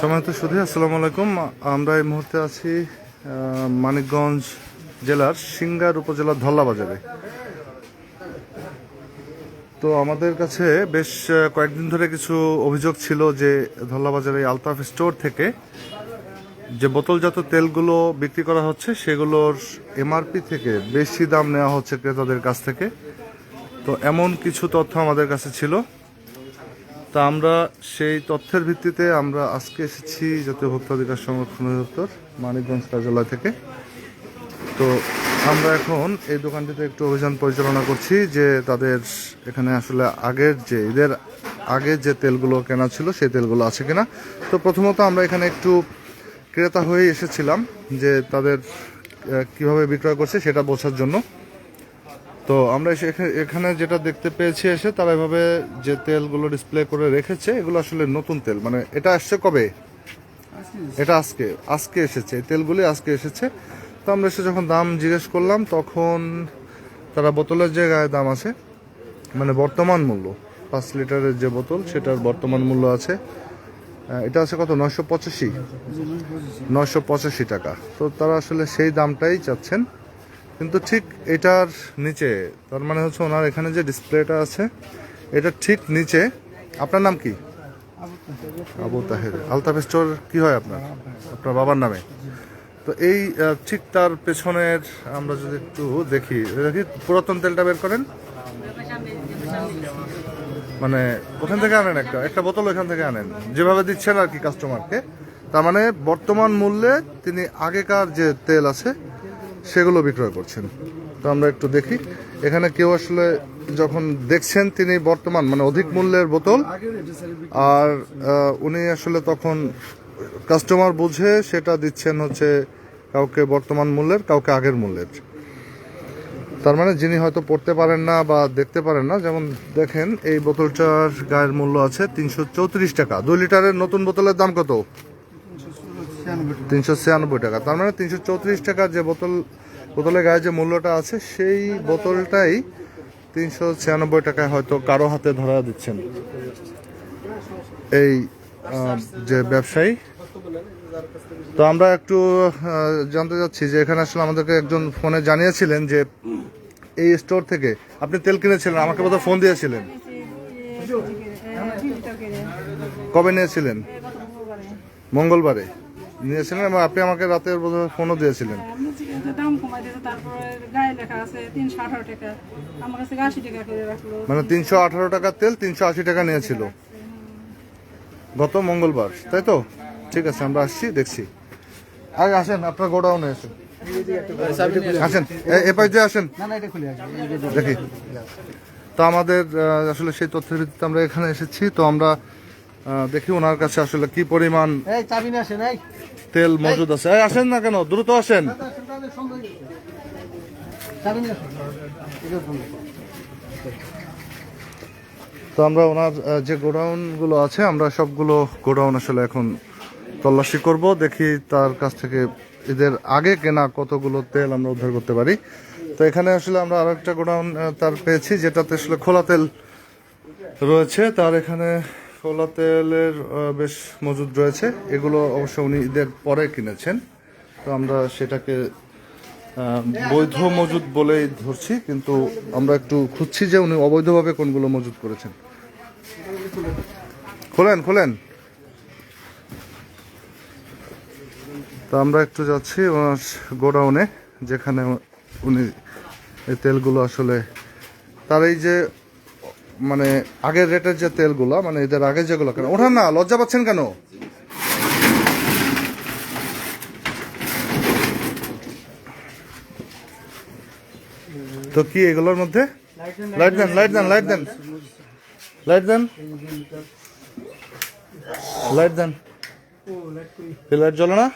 সময়ত সুধী, আসসালামু আলাইকুম। আমরা এই মুহূর্তে আছি মানিকগঞ্জ জেলার সিঙ্গার উপজেলার ধল্লা বাজারে তো আমাদের কাছে বেশ কয়েকদিন ধরে কিছু অভিযোগ ছিল যে ধল্লা বাজারে আলতাফ স্টোর থেকে যে বোতলজাত তেলগুলো বিক্রি করা হচ্ছে, সেগুলোর এমআরপি থেকে বেশি দাম নেওয়া হচ্ছে ক্রেতাদের কাছ থেকে। তো এমন কিছু তথ্য আমাদের কাছে ছিল। তা আমরা সেই তথ্যের ভিত্তিতে আমরা আজকে এসেছি জাতীয় ভোক্তা অধিকার সংরক্ষণ অধিদপ্তর, মানিকগঞ্জ কার্যালয় থেকে। তো আমরা এখন এই দোকানটিতে একটু অভিযান পরিচালনা করছি যে তাদের এখানে আসলে আগের যে ঈদের আগে যে তেলগুলো কেনা ছিল সেই তেলগুলো আছে কিনা। তো প্রথমত আমরা এখানে একটু ক্রেতা হয়ে এসেছিলাম যে তাদের কীভাবে বিক্রয় করছে সেটা বোঝার জন্য। তো আমরা এখানে যেটা দেখতে পেয়েছি এসে তারা এভাবে যে তেলগুলো ডিসপ্লে করে রেখেছে, এগুলো আসলে নতুন তেল। মানে এটা আসছে কবে? এটা আজকে আজকে এসেছে। তেলগুলি আজকে এসেছে। তো আমরা এসে যখন দাম জিজ্ঞেস করলাম, তখন তারা বোতলের যে গায়ে দাম আছে মানে বর্তমান মূল্য, পাঁচ লিটারের যে বোতল, সেটার বর্তমান মূল্য আছে এটা আছে কত? নয়শো পঁচাশি। নয়শো পঁচাশি টাকা। তো তারা আসলে সেই দামটাই চাচ্ছেন। কিন্তু ঠিক এটার নিচে, তার মানে হচ্ছে ওনার এখানে যে ডিসপ্লেটা আছে, এটা ঠিক নিচে। আপনার নাম কি? আবু তাহের। আলতাফ স্টোর কি হয় আপনার? আপনার বাবার নামে। তো এই ঠিক তার পেছনের আমরা যদি একটু দেখি দেখি পুরাতন তেলটা বের করেন? মানে ওখান থেকে আনেন একটা একটা বোতল ওখান থেকে আনেন। যেভাবে দিচ্ছেন আর কি কাস্টমারকে তার মানে বর্তমান মূল্যে তিনি আগেকার যে তেল আছে সেগুলো বিক্রয় করছেন। তো আমরা একটু দেখি। এখানে কেউ আসলে যখন দেখছেন তিনি বর্তমান মানে অধিক মূল্যের বোতল, আর উনি আসলে তখন কাস্টমার বুঝে সেটা দিচ্ছেন হচ্ছে কাউকে বর্তমান মূল্যের, কাউকে আগের মূল্যের। তার মানে যিনি হয়তো পড়তে পারেন না বা দেখতে পারেন না, যেমন দেখেন এই বোতলটার গায়ের মূল্য আছে তিনশো চৌত্রিশ টাকা। দুই লিটারের নতুন বোতলের দাম কত? তিনশো ছিয়ানব্বই টাকা। তার মানে তিনশো চৌত্রিশ টাকা যে বোতল বোতলের গায়ে যে মূল্যটা আছে সেই বোতলটাই তিনশো ছিয়ানব্বই টাকায় হয়তো কারও হাতে ধরা দিচ্ছেন। এই যে ব্যবসায়ী। তো আমরা একটু জানতে চাচ্ছি যে এখানে আসলে আমাদেরকে একজন ফোনে জানিয়েছিলেন যে এই স্টোর থেকে আপনি তেল কিনেছিলেন আমাকে বোধহয় ফোন দিয়েছিলেন। কবে নিয়েছিলেন? মঙ্গলবারে। নিয়েছিলেন এবং আপনি আমাকে রাতে বোধহয় ফোনও দিয়েছিলেন। দাম কমাই দিয়েছে তারপরে গায়ে লেখা আছে তিনশো আঠারো টাকা। আমার কাছে আশি টাকা করে রাখল। মানে তিনশো আঠারো টাকার তেল তিনশো আশি টাকা নিয়েছিল। গত মঙ্গলবার তাই তো? ঠিক আছে আমরা আসছি দেখছি। আগে আসেন আপনার গোডাউনে আসেন। আসেন এ- পাশ আসেন। দেখি। তো আমাদের আসলে সেই তথ্যের ভিত্তিতে আমরা এখানে এসেছি। তো আমরা দেখি ওনার কাছে আসলে কি পরিমাণ তেল মজুদ আছে। আসেন না কেন? দ্রুত আসেন। তো আমরা ওনার যে গোডাউনগুলো আছে আমরা সবগুলো গোডাউন আসলে এখন তল্লাশি করব। দেখি তার কাছ থেকে এদের আগে কেনা কতগুলো তেল আমরা উদ্ধার করতে পারি। তো এখানে আসলে আমরা আরও একটা গোডাউন তার পেয়েছি যেটাতে আসলে খোলা তেল রয়েছে। তার এখানে খোলা তেলের বেশ মজুদ রয়েছে। এগুলো অবশ্য উনি ঈদের পরে কিনেছেন। তো আমরা সেটাকে বৈধ মজুদ বলেই ধরছি, কিন্তু আমরা একটু খুঁজছি যে উনি অবৈধভাবে কোনগুলো মজুদ করেছেন। খোলেন খোলেন। তো আমরা একটু যাচ্ছি ওনার গোডাউনে, যেখানে উনি এই তেলগুলো আসলে, তার এই যে মানে আগের রেটের যে তেলগুলো মানে এদের আগে যেগুলো কেন? ওঠান না, লজ্জা পাচ্ছেন কেন? তো কি এগুলোর মধ্যে? লাইট দেন লাইট দেন লাইট দেন। লাইট দেন? লাইট দেন। লাইট জ্বলে না?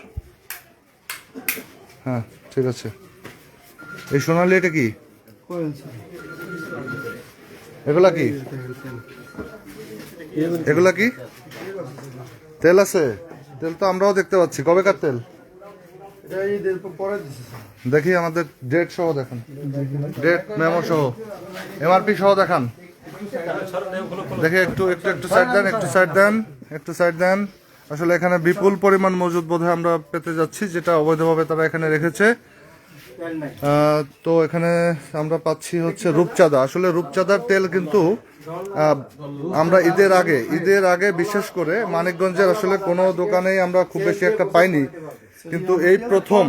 হ্যাঁ ঠিক আছে। এই সোনালি এটা কি? এগুলা কি? এগুলা কি? তেল আছে? তেল তো আমরাও দেখতে পাচ্ছি। কবেকার তেল? দেখি আমাদের ডেট সহ দেখান। ডেট, মেমো সহ। এমআরপি সহ দেখান। দেখি একটু একটু একটু সাইড দেন, একটু সাইড দেন, একটু সাইড দেন। আসলে এখানে বিপুল পরিমাণ মজুদ বোধহয় আমরা পেতে যাচ্ছি, যেটা অবৈধভাবে তারা এখানে রেখেছে। তো এখানে আমরা পাচ্ছি হচ্ছে রূপচাঁদা। আসলে রূপচাঁদার তেল কিন্তু আমরা ঈদের আগে ঈদের আগে বিশেষ করে মানিকগঞ্জের আসলে কোনো দোকানেই আমরা খুব বেশি একটা পাইনি। কিন্তু এই প্রথম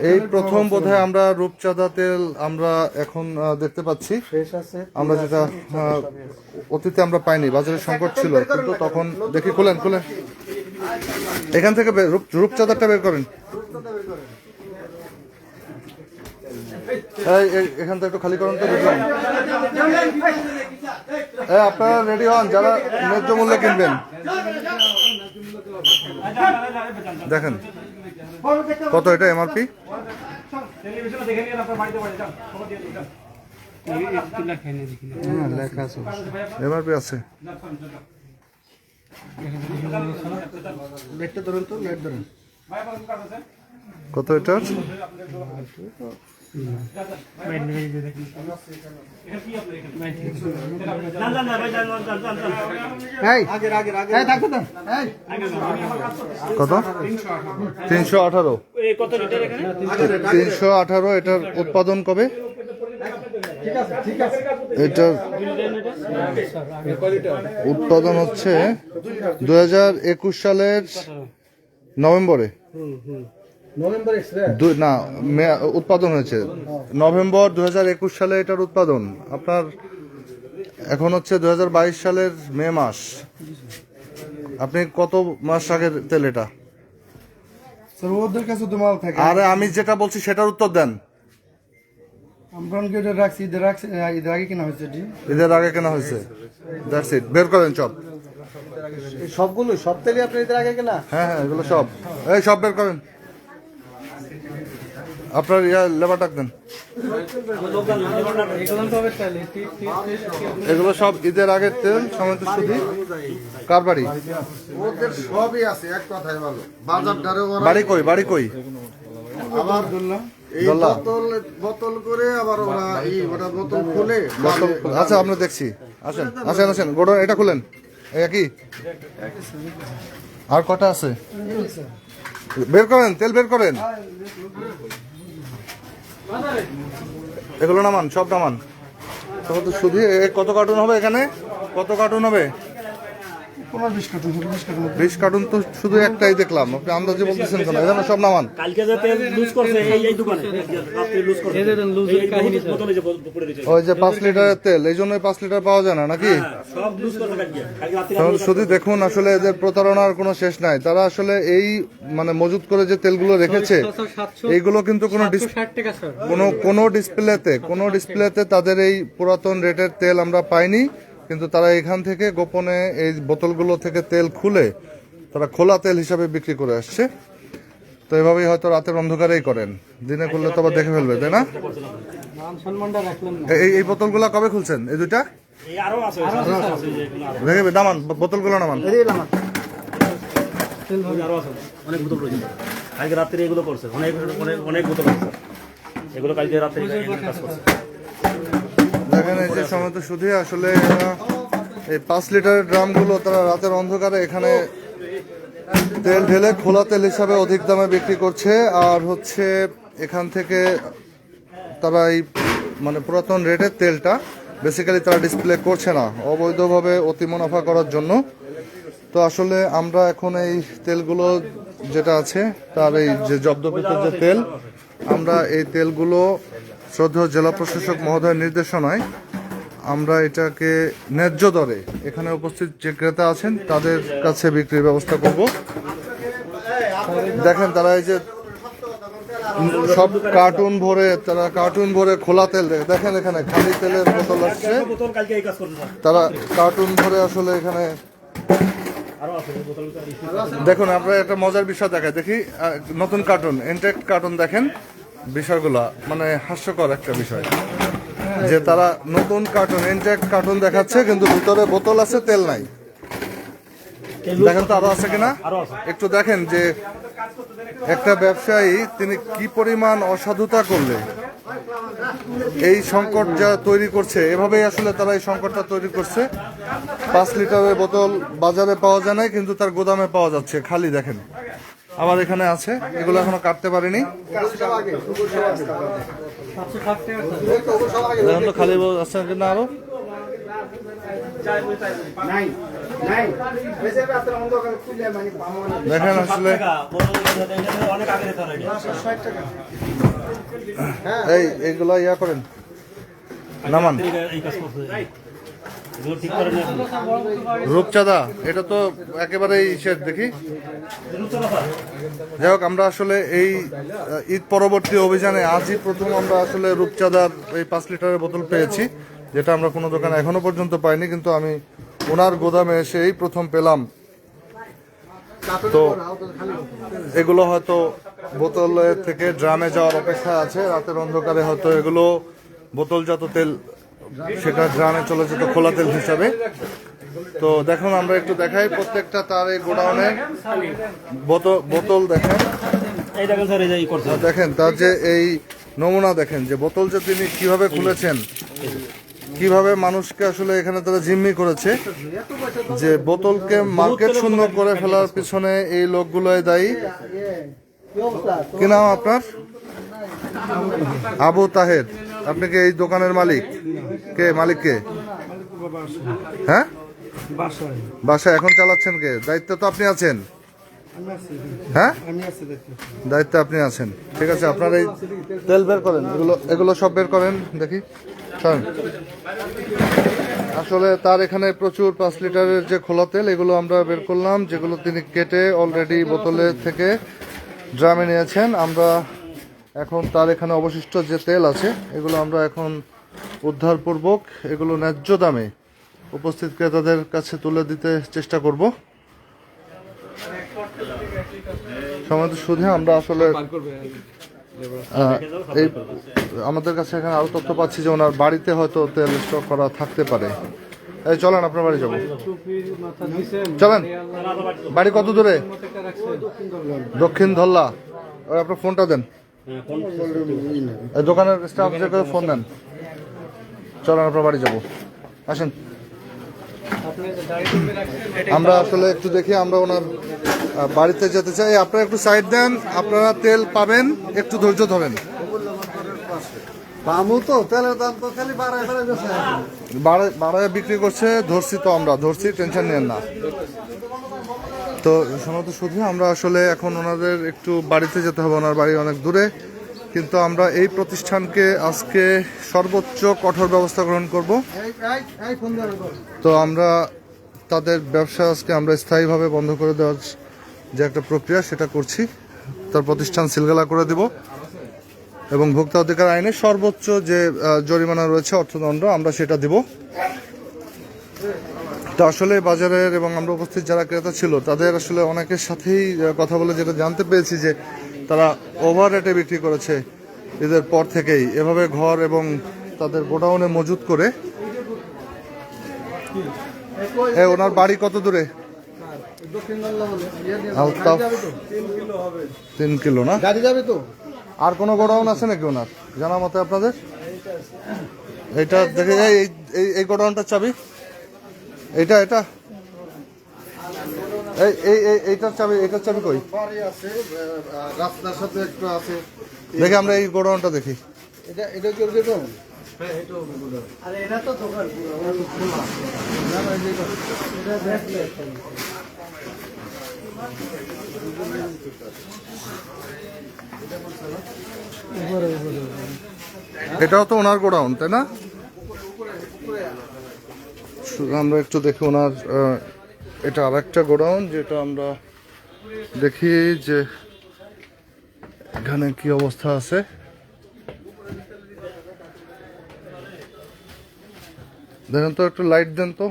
এই প্রথম বোধহয় আমরা রূপচাঁদা তেল আমরা এখন দেখতে পাচ্ছি। আমরা যেটা অতীতে আমরা পাইনি, বাজারে সংকট ছিল, কিন্তু তখন দেখি, খুলেন খুলেন। এখান থেকে বের- রূপ রূপচাঁদারটা বের করেন। এখান থেকে একটু খালি করুন তো আপনারা রেডি হন যারা ন্যায্য মূল্যে কিনবেন। দেখেন কত এটা এমআরপি হ্যাঁ আছে। এমআরপি আছে। নেট ধরুন। কত এটার? এই আগের আগের এই থাকো তো? এই কত? তিনশো আঠারো। তিনশো আঠারো এটার উৎপাদন কবে? ঠিক আছে ঠিক আছে। এটার উৎপাদন হচ্ছে দু হাজার একুশ সালের নভেম্বরে। না মে- উৎপাদন হয়েছে। নভেম্বর দু হাজার একুশ সালে এটার উৎপাদন। আপনার এখন হচ্ছে দু হাজার বাইশ সালের মে মাস। আপনি কত মাস আগের তেল এটা? ওদের কাছে তো মাল থাকে। আরে আমি যেটা বলছি সেটার উত্তর দেন। এটা রাখছি ঈদের রাখছি ঈদের আগে কিনা হয়েছে ঈদের আগে কেনা হয়েছে। দ্যাটস ইট বের করেন সব। সবগুলো সব তেলই আপনি ঈদের আগে কেনা? হ্যাঁ হ্যাঁ এগুলো সব। এই সব বের করেন। আপনার ইয়া লেবার ডাক দেন। এগুলো সব ঈদের আগের তেল সমেত শুধু কার বাড়ি ওদের সবই আছে এক কথাই ভালো বাজার ওরা বাড়ি কই বাড়ি কই? আবার এই বোতল বোতল করে আবার ওরা এই ওটা বোতল খুলে আচ্ছা আমরা দেখছি। আসেন আসেন আসেন। গোডন এটা খুলেন। একই? আর কটা আছে? বের করেন তেল বের করেন। এগুলো নামান সব নামান। তখন তো শুধু কত কার্টুন হবে এখানে? কত কার্টুন হবে? বিশ কার্টুন তো শুধু একটাই দেখলাম। আপনি আন্দাজে বলতেছেন কেন? এখানে সব নামান। কালকে যে লুজ করছে এই এই দোকানে। রাত্রে লুজ করছে। এই কাহিনী বোতলে যে পড়ে দিয়েছে ওই যে পাঁচ লিটারের তেল এই জন্যই পাঁচ লিটার পাওয়া যায় না নাকি? সব লুজ করছে কালকে। কালকে শুধু দেখুন আসলে এদের প্রতারণার কোনো শেষ নাই। তারা আসলে এই মানে মজুত করে যে তেলগুলো রেখেছে এইগুলো কিন্তু কোনো কোনো কোনো ডিসপ্লেতে কোনো ডিসপ্লেতে তাদের এই পুরাতন রেটের তেল আমরা পাইনি। কিন্তু তারা এখান থেকে গোপনে এই বোতলগুলো থেকে তেল খুলে তারা খোলা তেল হিসাবে বিক্রি করে আসছে। তো এভাবেই হয়তো রাতের অন্ধকারেই করেন। দিনে করলে তো আবার দেখে ফেলবে, তাই না? এই- এই বোতলগুলো কবে খুলছেন? এই দুইটা? দেখে নামান, বোতলগুলো নামান। অনেক বোতল রয়েছে রাত্রে এগুলো করছে, অনেক অনেক অনেক বোতল এগুলো কালকে রাত্রে কাজ করছে। দেখেন এই যে সময় তো শুধু আসলে এই পাঁচ লিটারের ড্রামগুলো তারা রাতের অন্ধকারে এখানে তেল ঢেলে খোলা তেল হিসাবে অধিক দামে বিক্রি করছে। আর হচ্ছে এখান থেকে তারা এই মানে পুরাতন রেটের তেলটা বেসিক্যালি তারা ডিসপ্লে করছে না, অবৈধভাবে অতি মুনাফা করার জন্য। তো আসলে আমরা এখন এই তেলগুলো যেটা আছে, তার এই যে জব্দকৃত যে তেল, আমরা এই তেলগুলো শ্রদ্ধেয় জেলা প্রশাসক মহোদয়ের নির্দেশনায় আমরা এটাকে ন্যায্য দরে এখানে উপস্থিত যে ক্রেতা আছেন, তাদের কাছে বিক্রির ব্যবস্থা করব। দেখেন তারা এই যে সব কার্টুন ভরে, তারা কার্টুন ভরে খোলা তেল দেখেন এখানে খালি তেলের বোতল আসছে। তারা কার্টুন ভরে আসলে এখানে দেখুন আমরা একটা মজার বিষয় দেখাই। দেখি নতুন কার্টুন ইনটেক কার্টুন দেখেন। বিষয়গুলো মানে হাস্যকর একটা বিষয়। যে তারা নতুন কার্টুন ইনটেক কার্টুন দেখাচ্ছে কিন্তু ভিতরে বোতল আছে তেল নাই। দেখেন তো আরও আছে কিনা? একটু দেখেন যে একটা ব্যবসায়ী তিনি কি পরিমাণ অসাধুতা করলে এই সংকট যা তৈরি করছে। এভাবেই আসলে তারা এই সংকটটা তৈরি করছে। পাঁচ লিটারের বোতল বাজারে পাওয়া যায় না কিন্তু তার গোদামে পাওয়া যাচ্ছে। খালি দেখেন। আবার এখানে আছে। এগুলো এখনও কাটতে পারিনি। তো খালি আছে কিনা আরও? না দেখেন আসলে এই, এইগুলো ইয়া করেন। নামান। রূপচাঁদা, এটা তো একেবারেই শেষ, দেখি। যাই হোক, আমরা আসলে এই ঈদ পরবর্তী অভিযানে আজই প্রথম আমরা আসলে রূপচাঁদার এই পাঁচ লিটারের বোতল পেয়েছি, যেটা আমরা কোনো দোকানে এখনও পর্যন্ত পাইনি, কিন্তু আমি ওনার গোদামে এসে এই প্রথম পেলাম। তো এগুলো হয়তো বোতলের থেকে ড্রামে যাওয়ার অপেক্ষা আছে, রাতের অন্ধকারে হয়তো এগুলো বোতলজাত তেল সেটা ড্রামে চলে যেত খোলা তেল হিসাবে। তো দেখুন আমরা একটু দেখাই প্রত্যেকটা তার এই গোডাউনে। বোতল দেখেন। দেখেন তার যে এই নমুনা দেখেন যে বোতল যে তিনি কীভাবে খুলেছেন কীভাবে মানুষকে আসলে এখানে তারা জিম্মি করেছে যে বোতলকে মার্কেট শূন্য করে ফেলার পিছনে এই লোকগুলোই দায়ী। কি নাম আপনার? আবু তাহের। আপনি কি এই দোকানের মালিক? কে মালিক কে? হ্যাঁ? বাসা এখন চালাচ্ছেন কে? দায়িত্ব তো আপনি আছেন। হ্যাঁ? দায়িত্বে আপনি আছেন। ঠিক আছে, আপনার এই তেল বের করেন। এগুলো এগুলো সব বের করেন, দেখি। সরেন। আসলে তার এখানে প্রচুর পাঁচ লিটারের যে খোলা তেল, এগুলো আমরা বের করলাম, যেগুলো তিনি কেটে অলরেডি বোতলে থেকে ড্রামে নিয়েছেন। আমরা এখন তার এখানে অবশিষ্ট যে তেল আছে, এগুলো আমরা এখন উদ্ধারপূর্বক, এগুলো ন্যায্য দামে উপস্থিত ক্রেতাদের কাছে তুলে দিতে চেষ্টা করব। সময় শুধু আমরা আসলে এই, আমাদের কাছে এখানে আরও তথ্য পাচ্ছি যে ওনার বাড়িতে হয়তো তেল স্টক করা থাকতে পারে। এই চলেন, আপনার বাড়ি যাব। চলেন, বাড়ি কত দূরে? দক্ষিণ ধল্লা আপনার ফোনটা দেন। দোকানের স্টাফ যে করে ফোন দেন। চলেন আপনার বাড়ি যাব। আসেন। আমরা আসলে একটু দেখি আমরা ওনার বাড়িতে যেতে চাই। আপনারা একটু সাইড দেন আপনারা তেল পাবেন একটু ধৈর্য ধরেন। পামু তো তেলের দাম তো খালি বাড়ায় বাড়ায় বাড়ায় বাড়ায় বিক্রি করছে ধরছি তো আমরা ধরছি টেনশন নেন না। তো সমত শুধু, আমরা আসলে এখন ওনাদের একটু বাড়িতে যেতে হবে, ওনার বাড়ি অনেক দূরে। কিন্তু আমরা এই প্রতিষ্ঠানকে আজকে সর্বোচ্চ কঠোর ব্যবস্থা গ্রহণ করব। তো আমরা তাদের ব্যবসা আজকে আমরা স্থায়ীভাবে বন্ধ করে দেওয়ার যে একটা প্রক্রিয়া, সেটা করছি। তার প্রতিষ্ঠান সিলগালা করে দেব। এবং ভোক্তা অধিকার আইনে সর্বোচ্চ যে জরিমানা রয়েছে, অর্থদণ্ড, আমরা সেটা দিব। তো আসলে বাজারের এবং আমরা উপস্থিত যারা ক্রেতা ছিল তাদের আসলে অনেকের সাথেই কথা বলে যেটা জানতে পেরেছি যে তারা ওভার রেটে বিক্রি করেছে এদের পর থেকেই। এভাবে ঘর এবং তাদের গোডাউনে মজুত করে হ্যাঁ ওনার বাড়ি কত দূরে? তিন কিলো না? গাড়ি যাবে তো। আর কোনো গোডাউন আছে নাকি ওনার? জানা মতে আপনাদের? এটা দেখে এই এই এই গোডাউনটার চাবি? এইটা এটা। এই এই এই এইটার চাবি এইটার চাবি কই? আছে রাস্তার সাথে একটু আছে। দেখি আমরা এই গোডাউনটা দেখি। এটা এটা কি এটা এটা এটা এটা। এটাও তো ওনার গোডাউন তাই না? আমরা একটু দেখি ওনার এটা আর একটা গোডাউন যেটা আমরা দেখি যে এখানে কি অবস্থা আছে। দেখেন তো, একটু লাইট দেন তো।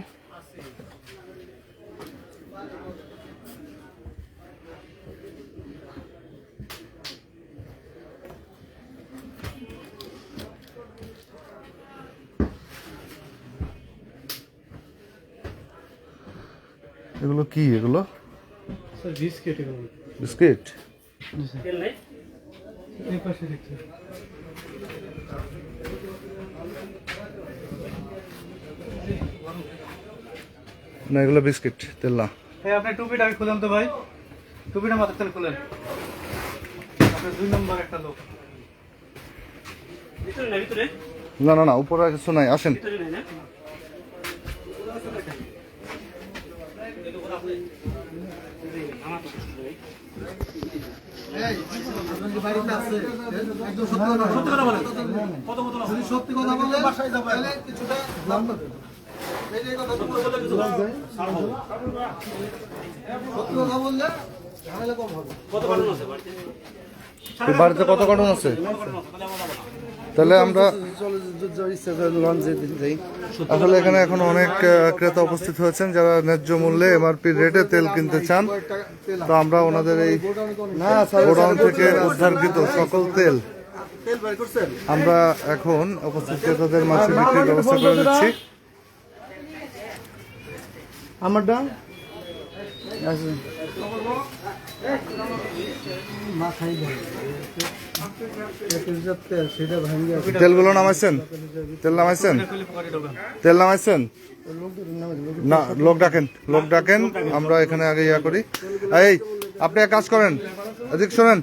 এগুলো কি এগুলো? বিস্কিট না এগুলো বিস্কিট তেল না। হ্যাঁ আপনি টুপিটা আমি খুললাম তো ভাই। টুপিটা মাথার তেল খুলেন। আপনি দুই নম্বর একটা লোক। না না না উপরে কিছু নাই আসেন। ঝামেলা কম হবে কত কার্টুন আছে বাড়িতে? বাড়িতে কত কার্টুন আছে তাহলে আমরা আসলে এখানে এখন অনেক ক্রেতা উপস্থিত হয়েছেন যারা ন্যায্য মূল্যে এমআরপি রেটে তেল কিনতে চান। তো আমরা ওনাদের এই গোডাউন থেকে উদ্ধারকৃত সকল তেল তেল বের করছেন? আমরা এখন উপস্থিত ক্রেতাদের মাঝে বিক্রির ব্যবস্থা করে দিচ্ছি। আমার তেলগুলো নামাইছেন? তেল নামাইছেন? তেল নামাইছেন? না, লোক ডাকেন লোক ডাকেন, আমরা এখানে আগে ইয়া করি। এই, আপনি এক কাজ করেন, এদিক শোনেন।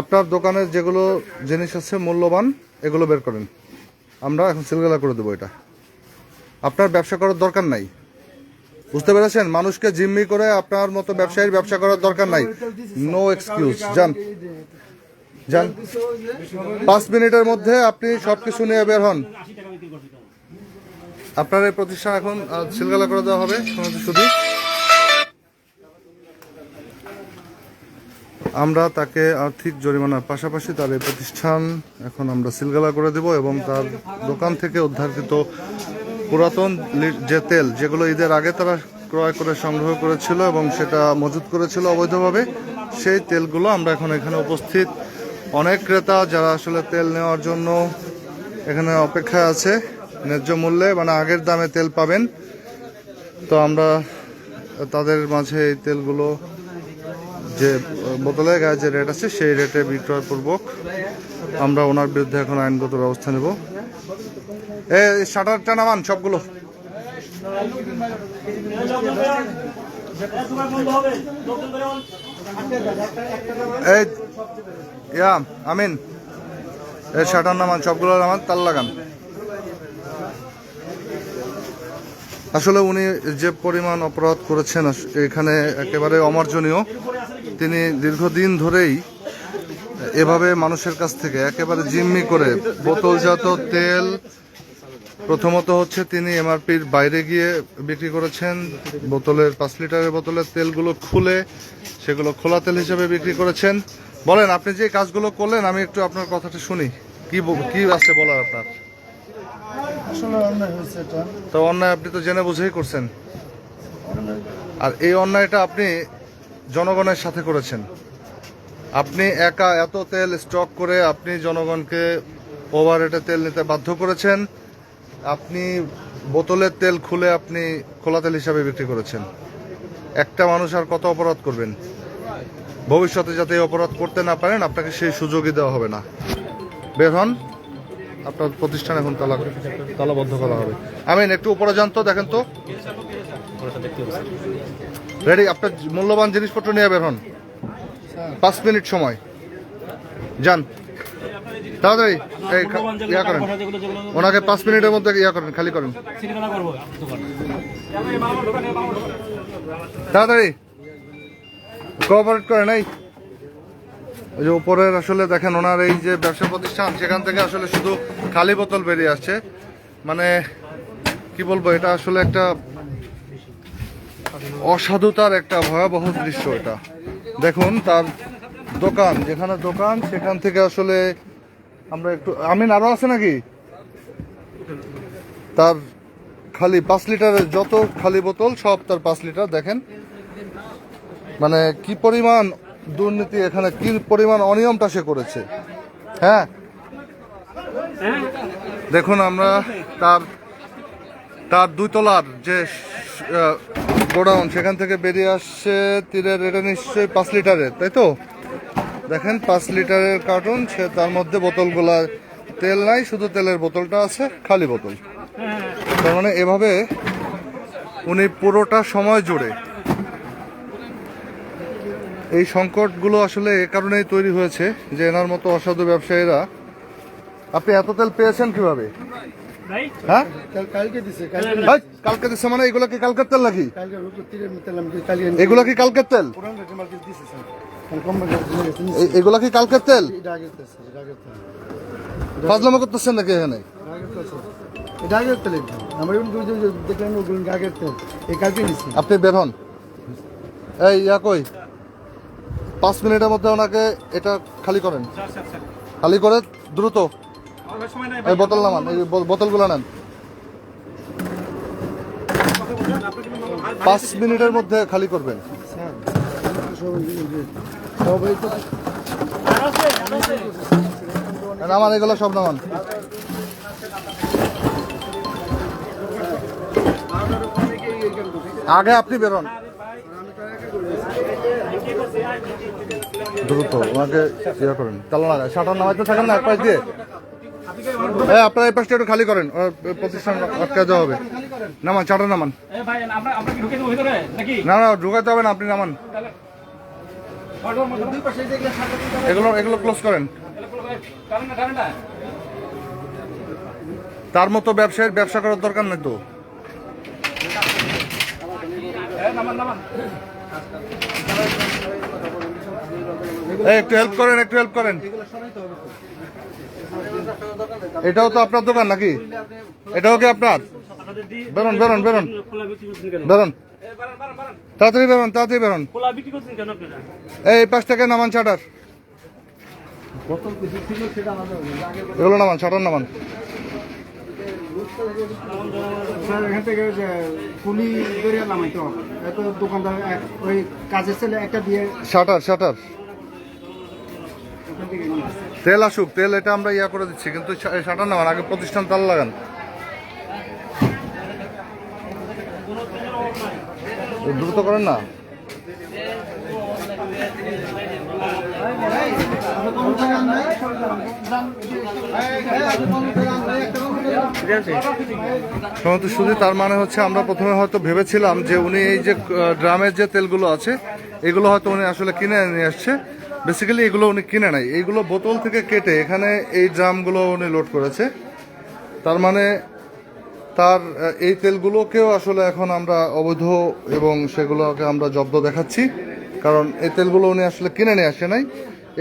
আপনার দোকানের যেগুলো জিনিস আছে মূল্যবান, এগুলো বের করেন। আমরা এখন সিলগালা করে দেবো এটা। আপনার ব্যবসা করার দরকার নাই। বুঝতে পেরেছেন? মানুষকে জিম্মি করে আপনার মতো ব্যবসায়ীর ব্যবসা করার দরকার নাই। নো এক্সকিউজ যান। যান। পাঁচ মিনিটের মধ্যে আপনি সবকিছু নিয়ে বের হন। আপনার এই প্রতিষ্ঠান এখন সিলগালা করে দেওয়া হবে শুধু আমরা তাকে আর্থিক জরিমানার পাশাপাশি তার এই প্রতিষ্ঠান এখন আমরা সিলগালা করে দেব এবং তার দোকান থেকে উদ্ধারকৃত পুরাতন যে তেল, যেগুলো ঈদের আগে তারা ক্রয় করে সংগ্রহ করেছিল এবং সেটা মজুত করেছিল অবৈধভাবে, সেই তেলগুলো আমরা এখন এখানে উপস্থিত। অনেক ক্রেতা যারা আসলে তেল নেওয়ার জন্য এখানে অপেক্ষায় আছে, ন্যায্য মূল্যে মানে আগের দামে তেল পাবেন। তো আমরা তাদের মাঝে এই তেলগুলো যে বোতলের গায়ে যে রেট আছে, সেই রেটে বিক্রয়পূর্বক আমরা ওনার বিরুদ্ধে এখন আইনগত ব্যবস্থা নেব। এ, শাটারটা নামান সবগুলো। এই, ইয়া, আমিন। শাটার নামান, সবগুলো নামান, তাল লাগান। আসলে উনি যে পরিমাণ অপরাধ করেছেন এখানে একেবারে অমার্জনীয়। তিনি দীর্ঘদিন ধরেই এভাবে মানুষের কাছ থেকে একেবারে জিম্মি করে বোতলজাত তেল প্রথমত হচ্ছে তিনি এমআরপির বাইরে গিয়ে বিক্রি করেছেন। বোতলের পাঁচ লিটারের বোতলের তেলগুলো খুলে সেগুলো খোলা তেল হিসেবে বিক্রি করেছেন। বলেন আপনি যে কাজগুলো করলেন আমি একটু আপনার কথাটা শুনি। কি কি আছে বলার আপনার? তো অন্যায় আপনি তো জেনে বুঝেই করছেন। আর এই অন্যায়টা আপনি জনগণের সাথে করেছেন। আপনি একা এত তেল স্টক করে আপনি জনগণকে ওভার তেল নিতে বাধ্য করেছেন। আপনি বোতলের তেল খুলে আপনি খোলা তেল হিসাবে বিক্রি করেছেন। একটা মানুষ আর কত অপরাধ করবেন? ভবিষ্যতে যাতে অপরাধ করতে না পারেন, আপনাকে সেই সুযোগই দেওয়া হবে না। বের হন। আপনার প্রতিষ্ঠান এখন তালা তালাবদ্ধ করা হবে। আমিন, একটু উপরে যান তো, দেখেন তো। রেডি আপনার মূল্যবান জিনিসপত্র নিয়ে বের হন। পাঁচ মিনিট সময়। যান। তাড়াতাড়ি এই ইয়া করেন। ওনাকে পাঁচ মিনিটের মধ্যে ইয়া করেন খালি করেন। তাড়াতাড়ি। কোঅপারেট করেন এই ওই যে উপরের আসলে দেখেন ওনার এই যে ব্যবসা প্রতিষ্ঠান সেখান থেকে আসলে শুধু খালি বোতল বেরিয়ে আসছে। মানে কি বলব এটা আসলে একটা অসাধুতার একটা ভয়াবহ দৃশ্য এটা। দেখুন তার দোকান যেখানে দোকান সেখান থেকে আসলে আমরা একটু, আমিন আরও আছে নাকি? তার খালি পাঁচ লিটারের যত খালি বোতল, সব তার পাঁচ লিটার, দেখেন। মানে কি পরিমাণ দুর্নীতি এখানে, কি পরিমাণ অনিয়মটা সে করেছে। হ্যাঁ? দেখুন আমরা তার তার দুই তলার যে গোডাউন, সেখান থেকে বেরিয়ে আসছে তীরের, এটা নিশ্চয়ই পাঁচ লিটারের, তাই তো? দেখেন পাঁচ লিটারের কার্টুন সে তার মধ্যে বোতলগুলা তেল নাই শুধু তেলের বোতলটা আছে খালি বোতল। তার মানে এভাবে উনি পুরোটা সময় জুড়ে। এই সংকটগুলো আসলে এ কারণেই তৈরি হয়েছে যে এনার মতো অসাধু ব্যবসায়ীরা। আপনি এত তেল পেয়েছেন কীভাবে? হ্যাঁ? কালকে দিচ্ছে মানে এগুলো কি কালকের তেল নাকি? কালকে রুটু তীরে মিতালাম কালকে এগুলো কি কালকের তেল? এগুলো কি কালকের তেল? ফাজলামো করতেছেন নাকি এখানে? আপনি বের হন। এই ইয়া কই? পাঁচ মিনিটের মধ্যে ওনাকে এটা খালি করেন। খালি করে দ্রুত। এই বোতল নামান এই বোতলগুলো নেন। পাঁচ মিনিটের মধ্যে খালি করবেন। সবাই তো নামান এগুলো সব নামান। আগে আপনি বেরোন। দ্রুত ওনাকে ইয়ে করেন। তালা না শাটার নামাইতে থাকেন না এক পাশ দিয়ে? হ্যাঁ আপনারা এই পাশটা একটু খালি করেন। প্রতিষ্ঠান আটকে দেওয়া হবে। নামান চাটার নামান। না না ঢুকাতে হবে না আপনি নামান। এগুলো এগুলো ক্লোজ করেন। তার মতো ব্যবসায়ের ব্যবসা করার দরকার নেই তো? একটু হেল্প করেন, একটু হেল্প করেন। এটাও তো আপনার দোকান নাকি? এটাও কি আপনার? বেরোন বেরোন বেরোন। বেরোন। তাড়াতাড়ি বেরোন তাড়াতাড়ি বেরোন। খোলা বিক্রি করছেন কেন আপনারা? এই পাশ থেকে নামান আগের এগুলো নামান চাটার নামান। স্যার এখান থেকে যে কুলি নামাইতে হবে। এত দোকানদার ওই কাজের ছেলে একটা দিয়ে শাটার শাটার। তেল আসুক তেল এটা আমরা ইয়া করে দিচ্ছি কিন্তু শাটার নামান আগে প্রতিষ্ঠান তাল লাগান। দ্রুত করেন না? সমত শুধু তার মানে হচ্ছে আমরা প্রথমে হয়তো ভেবেছিলাম যে উনি এই যে ড্রামের যে তেলগুলো আছে, এগুলো হয়তো উনি আসলে কিনে নিয়ে আসছে। বেসিক্যালি এগুলো উনি কিনে নাই। এইগুলো বোতল থেকে কেটে এখানে এই ড্রামগুলো উনি লোড করেছে। তার মানে তার এই তেলগুলোকেও আসলে এখন আমরা অবৈধ এবং সেগুলোকে আমরা জব্দ দেখাচ্ছি। কারণ এই তেলগুলো উনি আসলে কিনে নিয়ে আসে নাই।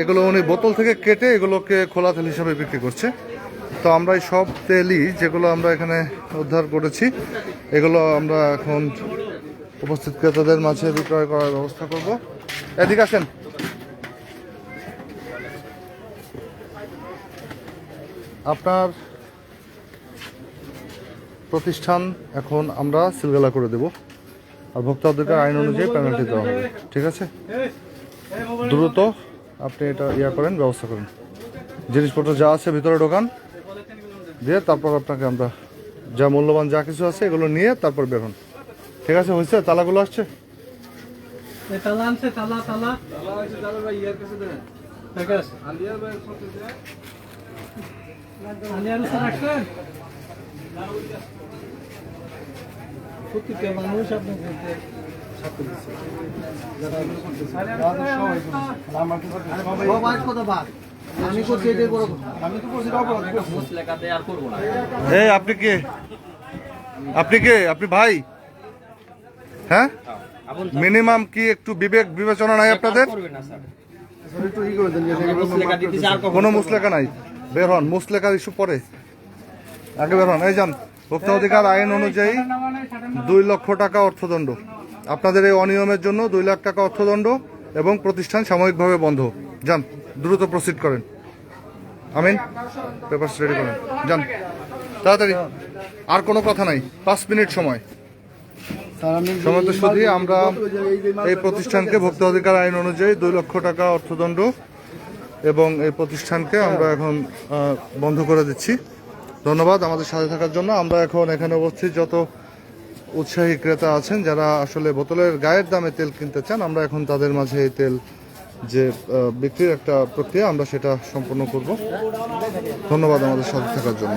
এগুলো উনি বোতল থেকে কেটে এগুলোকে খোলা তেল হিসাবে বিক্রি করছে। তো আমরা এই সব তেলই যেগুলো আমরা এখানে উদ্ধার করেছি, এগুলো আমরা এখন উপস্থিত ক্রেতাদের মাঝে বিক্রয় করার ব্যবস্থা করব। এদিকে আসেন। আপনার প্রতিষ্ঠান এখন আমরা সিলগালা করে দেব আর ভোক্তাদেরকে আইন অনুযায়ী পেনাল্টি দেওয়া হবে। ঠিক আছে? দ্রুত আপনি এটা ইয়া করেন, ব্যবস্থা করেন। জিনিসপত্র যা আছে, ভিতরে ঢোকান। দিয়ে তারপর আপনাকে আমরা যা মূল্যবান যা কিছু আছে, এগুলো নিয়ে তারপর বেরোন ঠিক আছে, হয়েছে? তালাগুলো আসছে? আলিয়ার করছি এই আপনি কে? আপনি কে? আপনি ভাই? হ্যাঁ? মিনিমাম কি একটু বিবেক বিবেচনা নাই আপনাদের? কোনো মুসলেখা নাই। বের হন মুসলেখার ইস্যু পরে। আগে বের হন এই যান। ভোক্তা অধিকার আইন অনুযায়ী দুই লক্ষ টাকা অর্থদণ্ড। আপনাদের এই অনিয়মের জন্য দুই লাখ টাকা অর্থদণ্ড এবং প্রতিষ্ঠান সাময়িকভাবে বন্ধ। যান দ্রুত প্রসিড করেন। আমিন পেপার রেডি করেন। যান তাড়াতাড়ি। আর কোনো কথা নাই। পাঁচ মিনিট সময়। সমত শুধু আমরা এই প্রতিষ্ঠানকে ভোক্তা অধিকার আইন অনুযায়ী দুই লক্ষ টাকা অর্থদণ্ড এবং এই প্রতিষ্ঠানকে আমরা এখন বন্ধ করে দিচ্ছি। ধন্যবাদ আমাদের সাথে থাকার জন্য। আমরা এখন এখানে অবস্থিত যত উৎসাহী ক্রেতা আছেন, যারা আসলে বোতলের গায়ের দামে তেল কিনতে চান, আমরা এখন তাদের মাঝে এই তেল যে বিক্রির একটা প্রক্রিয়া, আমরা সেটা সম্পন্ন করব। ধন্যবাদ আমাদের সাথে থাকার জন্য।